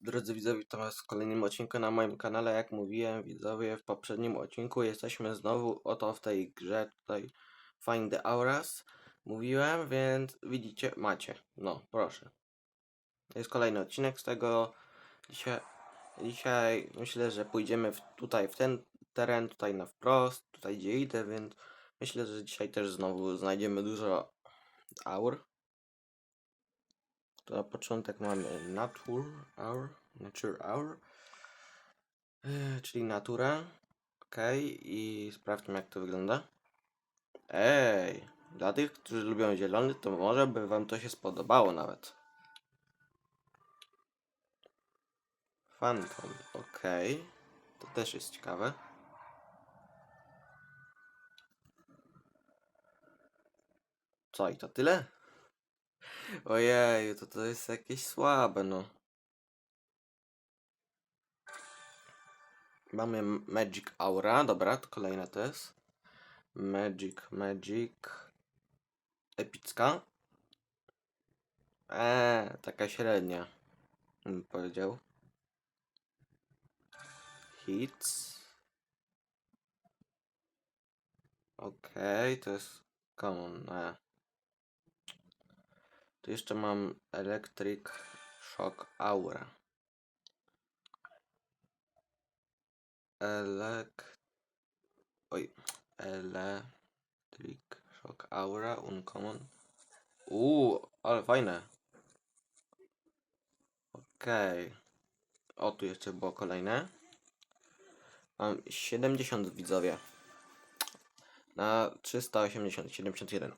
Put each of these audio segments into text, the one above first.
Drodzy, widzowie, witam was w kolejnym odcinku na moim kanale. Jak mówiłem widzowie w poprzednim odcinku, jesteśmy znowu oto w tej grze tutaj Find the Auras. Mówiłem, więc widzicie, macie. No, proszę. Jest kolejny odcinek z tego. Dzisiaj, dzisiaj myślę, że pójdziemy w, tutaj w ten teren, tutaj na wprost, tutaj gdzie idę, więc myślę, że dzisiaj też znowu znajdziemy dużo aur. To na początek mamy Nature Hour, Nature Hour, yy, czyli natura. Ok, i sprawdźmy jak to wygląda. Ej, dla tych, którzy lubią zielony, to może by wam to się spodobało nawet. Phantom, ok. To też jest ciekawe. Co i to tyle? Ojej, to to jest jakieś słabe, no. Mamy Magic Aura, dobra, to kolejna to jest. Magic, Magic. Epicka. Eee, taka średnia. Bym powiedział. Hits. Okej, to jest common. E. Tu jeszcze mam Electric Shock Aura. Elek... Oj. Electric Shock Aura, Uncommon. Uuu, ale fajne. Okej. O, tu jeszcze było kolejne. Mam 70 widzowie. Na 380, 71.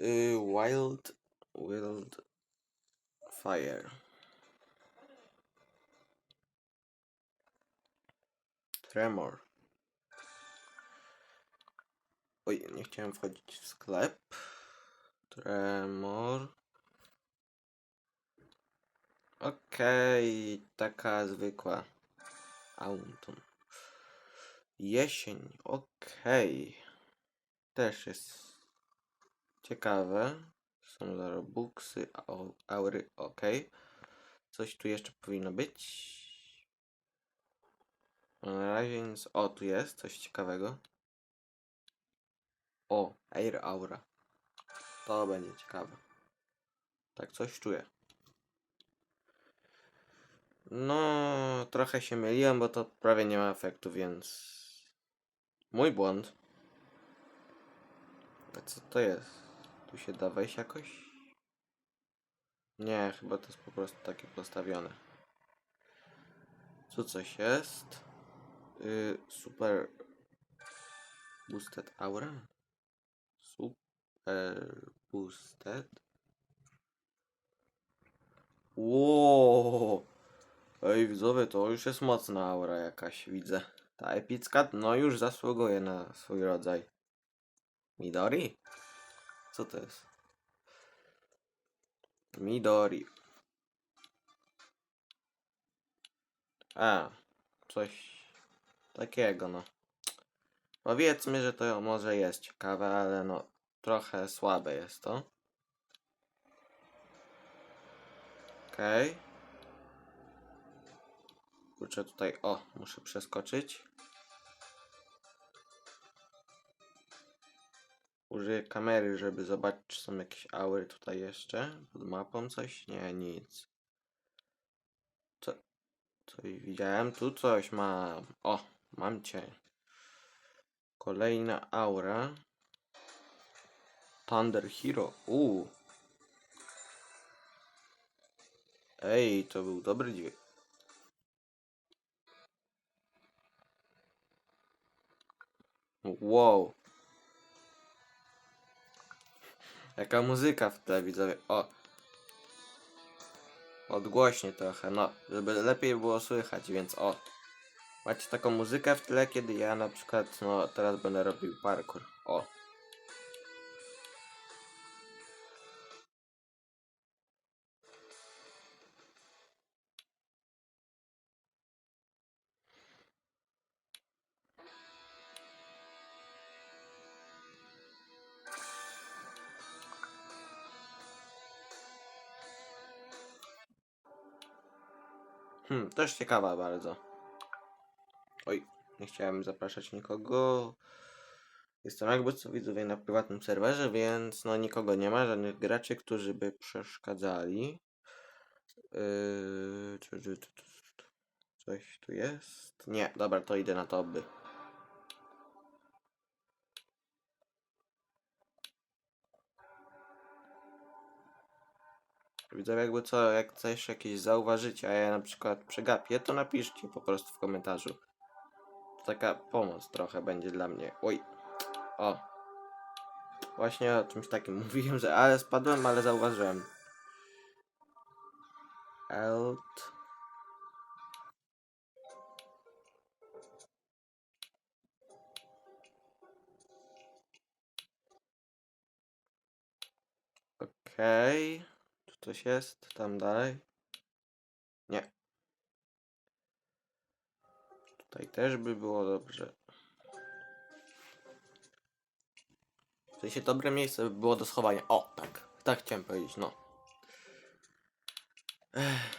Y, wild Wild Fire. Tremor. Oj, nie chciałem wchodzić w sklep. Tremor. Okej, taka zwykła. Autumn. Jesień, okej. Też jest ciekawe. Są Robuxy, au- aury, ok. Coś tu jeszcze powinno być. Na razie nic. O, tu jest coś ciekawego. O, Air Aura. To będzie ciekawe. Tak coś czuję. No, trochę się myliłem, bo to prawie nie ma efektu, więc... Mój błąd. A co to jest? Tu się da wejść jakoś? Nie, chyba to jest po prostu takie postawione. Tu coś jest. Y, super Boosted Aura. Super Boosted. Wow. Ej, widzowie, to już jest mocna aura jakaś, widzę. Ta epicka, no już zasługuje na swój rodzaj. Midori? Co to jest? Midori. A, coś takiego, no. Powiedzmy, że to może jest ciekawe, ale no trochę słabe jest to. Okej. Okay. Kurczę tutaj, o, muszę przeskoczyć. Użyję kamery, żeby zobaczyć, czy są jakieś aury tutaj jeszcze. Pod mapą coś? Nie, nic. Co? Coś widziałem. Tu coś mam. O, mam cię. Kolejna aura. Thunder Hero. Uuu. Ej, to był dobry dźwięk. Wow. Jaka muzyka w tle widzowie. O. Odgłośnie trochę, no, żeby lepiej było słychać, więc o. Macie taką muzykę w tle, kiedy ja na przykład, no, teraz będę robił parkour. O. Hmm, też ciekawa bardzo. Oj, nie chciałem zapraszać nikogo. Jestem jakby co widzowie na prywatnym serwerze, więc no nikogo nie ma, żadnych graczy, którzy by przeszkadzali. Yy, Coś tu jest? Nie, dobra, to idę na to by. Widzowie, jakby co, jak coś jakieś zauważycie, a ja na przykład przegapię, to napiszcie po prostu w komentarzu. To taka pomoc trochę będzie dla mnie. Oj. O. Właśnie o czymś takim mówiłem, że ale spadłem, ale zauważyłem. Alt. Okej. Tu coś jest? Tam dalej? Nie. Tutaj też by było dobrze. W sensie dobre miejsce by było do schowania. O, tak. Tak chciałem powiedzieć, no. Ech.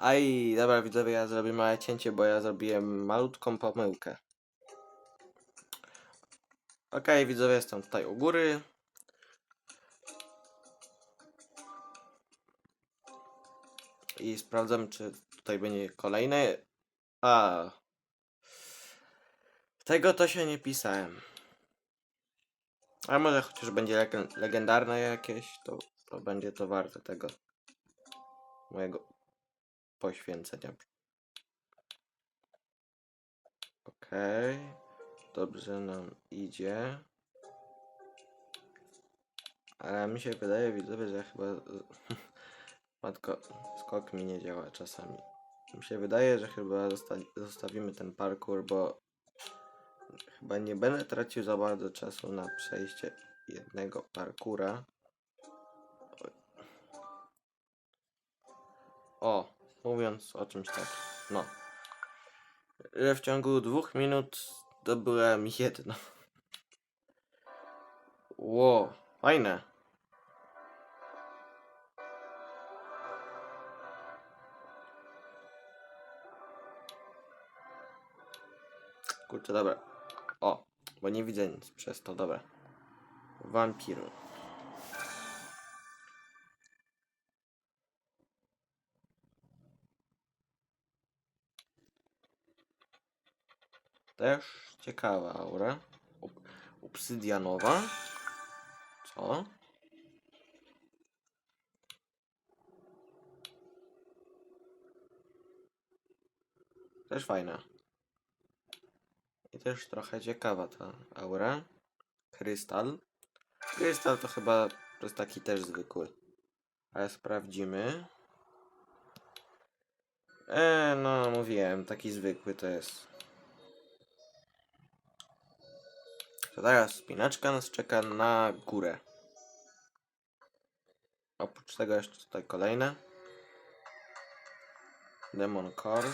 Aj, dobra widzowie, ja zrobię małe cięcie, bo ja zrobiłem malutką pomyłkę. Okej, widzowie, jestem tutaj u góry. I sprawdzam, czy tutaj będzie kolejne. A. Tego to się nie pisałem. A może chociaż będzie legen- legendarne jakieś, to, to będzie to warte tego mojego poświęcenia. Okej. Dobrze nam idzie. Ale mi się wydaje, widzowie, że chyba... Matko, skok mi nie działa czasami. Mi się wydaje, że chyba zosta zostawimy ten parkour, bo chyba nie będę tracił za bardzo czasu na przejście jednego parkura. O, mówiąc o czymś takim. No. W ciągu dwóch minut zdobyłem jedno. Ło, fajne. Kurczę, dobra. O, bo nie widzę nic przez to, dobra. Wampiru. Też ciekawa aura. Ob- obsydianowa. Co? Też fajna. I też trochę ciekawa ta aura. Krystal. Krystal to chyba to jest taki też zwykły. Ale sprawdzimy. E, no mówiłem, taki zwykły to jest. To teraz spinaczka nas czeka na górę. Oprócz tego jeszcze tutaj kolejne. Demon Core.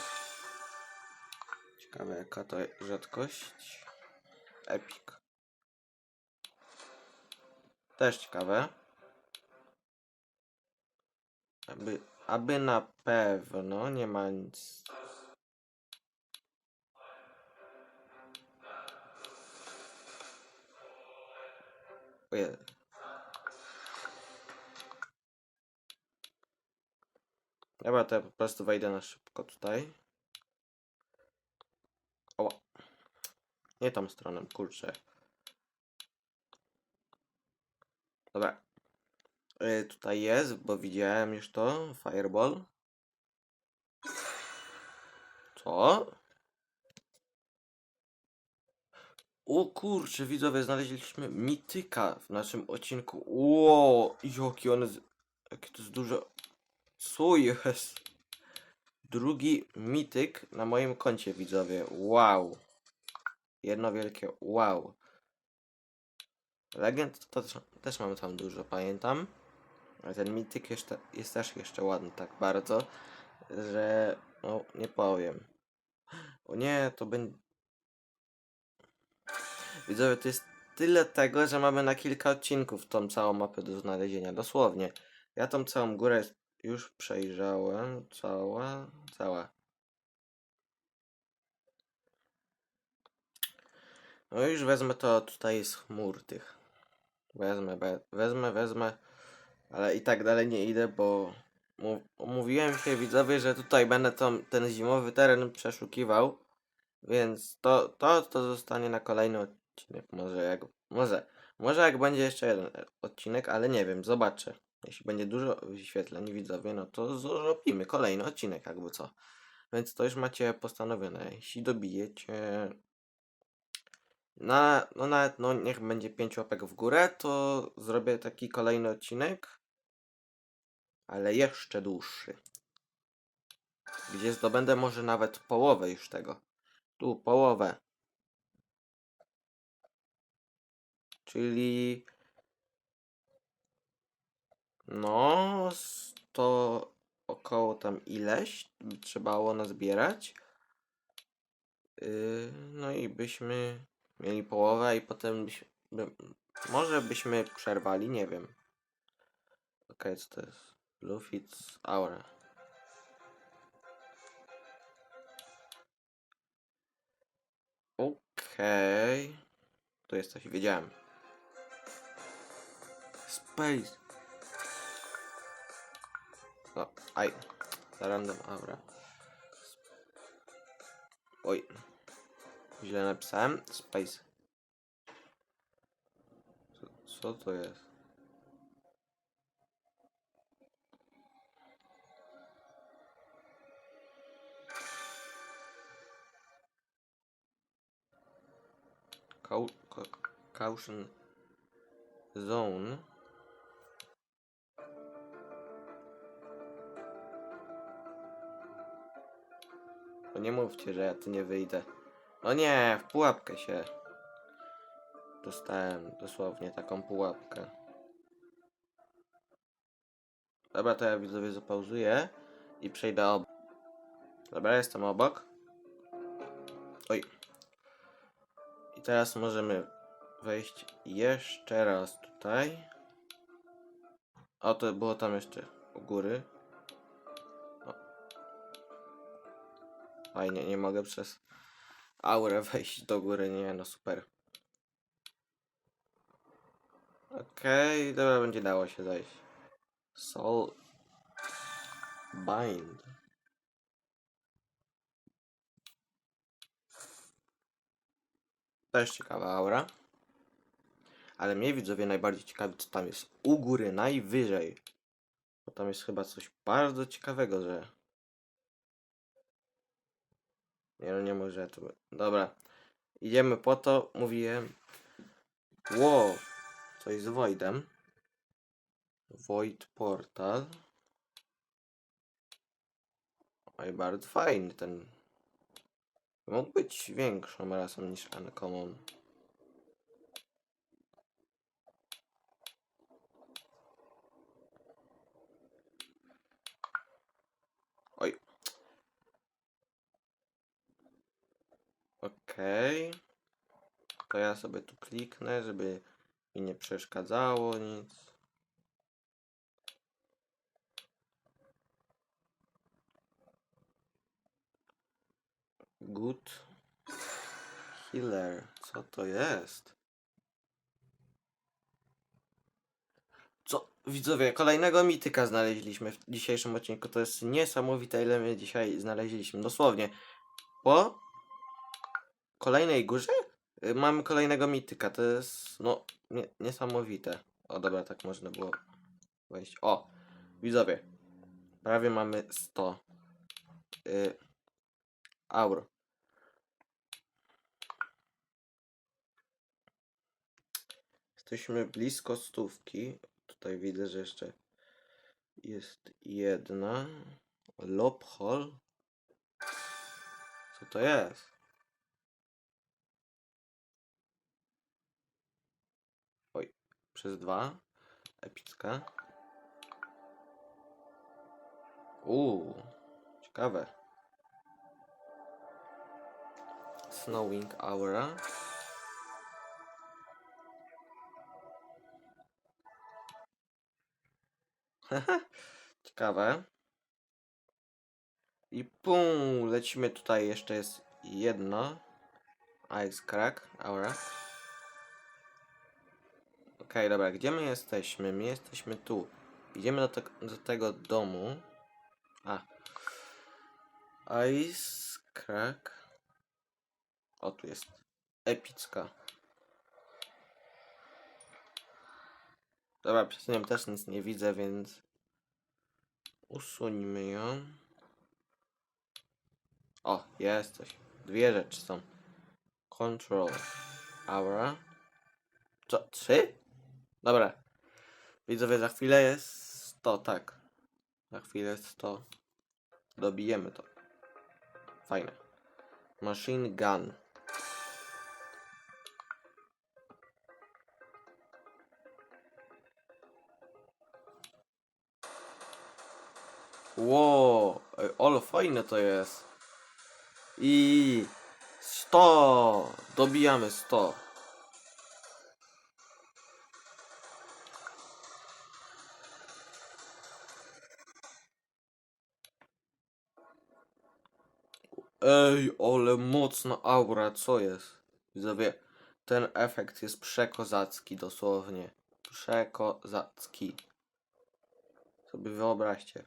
Ciekawe jaka to rzadkość. Epic. Też ciekawe. Aby, aby na pewno nie ma nic. Dobra, to ja po prostu wejdę na szybko tutaj. Oła. Nie tą stroną, kurczę. Dobra. Y, tutaj jest, bo widziałem już to. Fireball. Co? O kurczę, widzowie, znaleźliśmy mityka w naszym odcinku. Ło, jaki on jest, jakie to jest duże. Co jest? Drugi mityk na moim koncie, widzowie. Wow. jedno wielkie wow. Legend to też, też mamy tam dużo, pamiętam. Ale ten mityk jeszcze, jest też jeszcze ładny tak bardzo, że no nie powiem. O nie, to będzie... Widzowie, to jest tyle tego, że mamy na kilka odcinków tą całą mapę do znalezienia, dosłownie. Ja tą całą górę już przejrzałem, cała, cała. No już wezmę to tutaj z chmur tych. Wezmę, wezmę, wezmę, ale i tak dalej nie idę, bo mu- mówiłem się widzowie, że tutaj będę tą, ten zimowy teren przeszukiwał, więc to, to, to zostanie na kolejny odcinek, może jak, może, może jak będzie jeszcze jeden odcinek, ale nie wiem, zobaczę. Jeśli będzie dużo wyświetleń widzowie, no to zrobimy kolejny odcinek, jakby co. Więc to już macie postanowione. Jeśli dobijecie na, no nawet, no niech będzie 5 łapek w górę, to zrobię taki kolejny odcinek, ale jeszcze dłuższy. Gdzie zdobędę może nawet połowę już tego. Tu, połowę. Czyli... No, to około tam ileś trzeba było nazbierać. Yy, no i byśmy mieli połowę i potem byśmy, by, może byśmy przerwali, nie wiem. Okej, co to jest? Bluefits Aura. Okej. Tu jest coś, wiedziałem. Space. No, aj. Random aura. Oj. Źle napisałem. Space. Co, co to jest? Cau ca- caution zone. Nie mówcie, że ja tu nie wyjdę. No nie, w pułapkę się. Dostałem dosłownie taką pułapkę. Dobra, to ja widzowie zapauzuję i przejdę obok. Dobra, jestem obok. Oj. I teraz możemy wejść jeszcze raz tutaj. O, to było tam jeszcze u góry. Fajnie, nie mogę przez aurę wejść do góry, nie no super. Okej, dobra, będzie dało się zejść. Soul Bind. Też ciekawa aura. Ale mnie widzowie najbardziej ciekawi, co tam jest u góry, najwyżej. Bo tam jest chyba coś bardzo ciekawego, że... Nie no, nie może to... Dobra. Idziemy po to, mówiłem. Wow. Coś z Voidem. Void Portal. Oj, bardzo fajny ten. Mógł być większą rasą niż Uncommon. Oj. Okej. To ja sobie tu kliknę, żeby mi nie przeszkadzało nic. Good Healer. Co to jest? Co? Widzowie, kolejnego mityka znaleźliśmy w dzisiejszym odcinku. To jest niesamowite, ile my dzisiaj znaleźliśmy. Dosłownie. Po kolejnej górze y, mamy kolejnego mityka. To jest, no, nie, niesamowite. O, dobra, tak można było wejść. O, widzowie. Prawie mamy 100 y, aur. Jesteśmy blisko stówki. Tutaj widzę, że jeszcze jest jedna. Lophol. Co to jest? Przez dwa. Epicka. Uuu, ciekawe. Snowing Aura. Ciekawe. I pum, lecimy tutaj, jeszcze jest jedno. Ice Crack, aura. Okej, dobra, gdzie my jesteśmy? My jesteśmy tu. Idziemy do, te do tego domu. A. Ice Crack. O, tu jest epicka. Dobra, przed nią też nic nie widzę, więc usuńmy ją. O, jest coś. Dwie rzeczy są. Control. Aura. Co? Trzy? Dobra. Widzowie, za chwilę jest 100, tak. Za chwilę jest 100. Dobijemy to. Fajne. Machine gun. Ej, ale fajne to jest. I 100! Dobijamy 100. Ej, ale mocna aura, co jest? Widzowie, ten efekt jest przekozacki dosłownie. Przekozacki. Sobie wyobraźcie.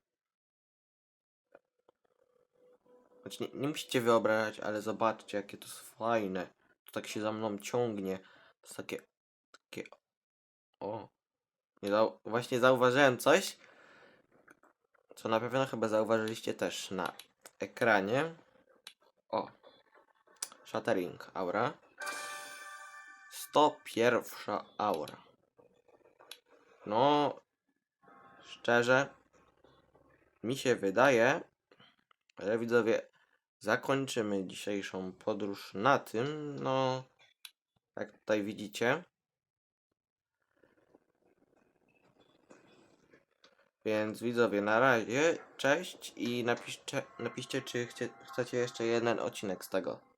Znaczy, nie, nie musicie wyobrażać, ale zobaczcie, jakie to jest fajne. To tak się za mną ciągnie. To jest takie... takie... O. Nie zau... Właśnie zauważyłem coś, co na pewno chyba zauważyliście też na ekranie. O. Shattering aura. 101 aura. No, szczerze, mi się wydaje, że widzowie, zakończymy dzisiejszą podróż na tym, no, jak tutaj widzicie. Więc widzowie, na razie, cześć i napiszcie, napiszcie czy chcie, chcecie jeszcze jeden odcinek z tego.